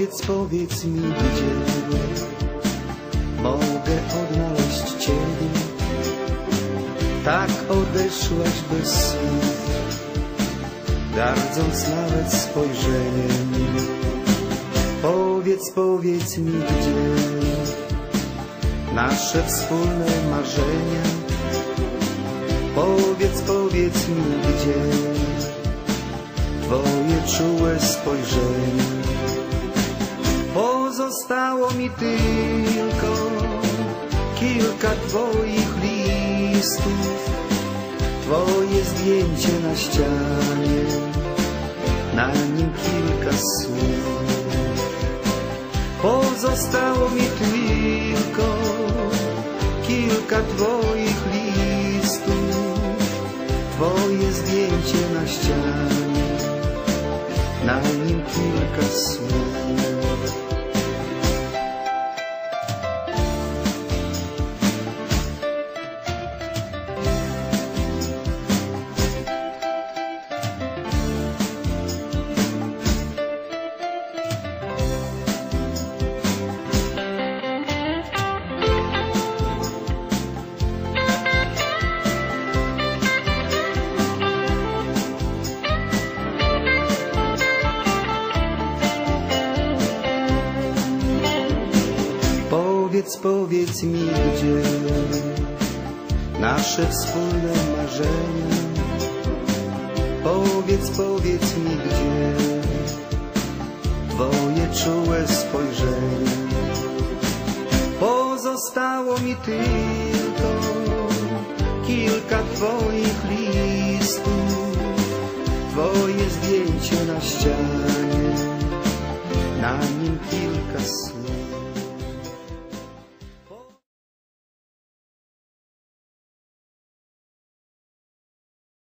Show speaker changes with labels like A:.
A: Powiedz, powiedz mi, gdzie mogę odnaleźć Ciebie. Tak odeszłaś bez słów, gardząc nawet spojrzeniem. Powiedz, powiedz mi, gdzie nasze wspólne marzenia. Powiedz, powiedz mi, gdzie Twoje czułe spojrzenie. Mi tylko kilka Twoich listów, Twoje zdjęcie na ścianie, na nim kilka słów. Pozostało mi tylko kilka Twoich listów, Twoje zdjęcie na ścianie, na Powiedz, powiedz mi, gdzie nasze wspólne marzenia. Powiedz, powiedz mi, gdzie Twoje czułe spojrzenie. Pozostało mi tylko kilka Twoich listów, Twoje zdjęcie na ścianie, na nim kilka słów.